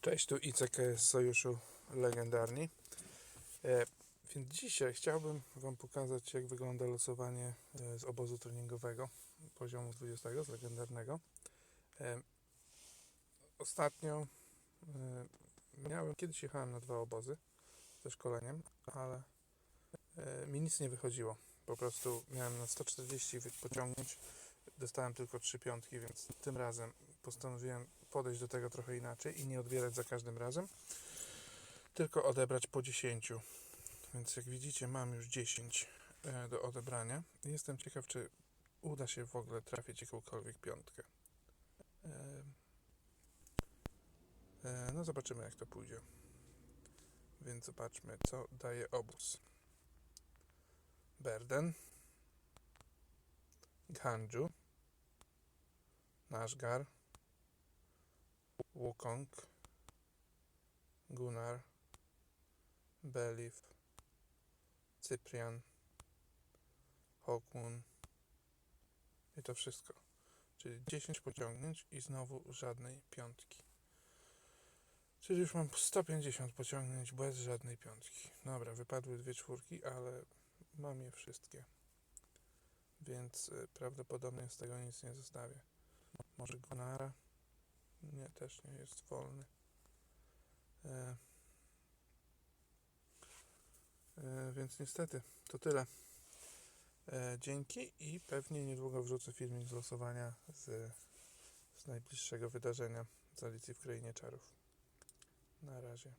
Cześć, tu ICK z Sojuszu Legendarni. E, więc dzisiaj chciałbym Wam pokazać, jak wygląda losowanie e, z obozu treningowego poziomu 20 z legendarnego. E, ostatnio e, miałem, kiedyś jechałem na dwa obozy ze szkoleniem, ale e, mi nic nie wychodziło. Po prostu miałem na 140 wy- pociągnąć, dostałem tylko 3 piątki, więc tym razem postanowiłem podejść do tego trochę inaczej i nie odbierać za każdym razem, tylko odebrać po 10. Więc jak widzicie, mam już 10 e, do odebrania. Jestem ciekaw, czy uda się w ogóle trafić jakąkolwiek piątkę. E, e, No, zobaczymy, jak to pójdzie. Więc zobaczmy, co daje obóz. Berden, Ganju, Nashgar, Wukong, Gunnar, Belif, Cyprian, Hokun i to wszystko. Czyli 10 pociągnięć i znowu żadnej piątki. Czyli już mam 150 pociągnięć bez żadnej piątki. Dobra, wypadły dwie czwórki, ale mam je wszystkie. Więc y, prawdopodobnie z tego nic nie zostawię. Może Gunara? Nie, też nie jest wolny. E, e, więc niestety, to tyle. E, dzięki i pewnie niedługo wrzucę filmik z losowania z, z najbliższego wydarzenia z Alicji w Krainie Czarów. Na razie.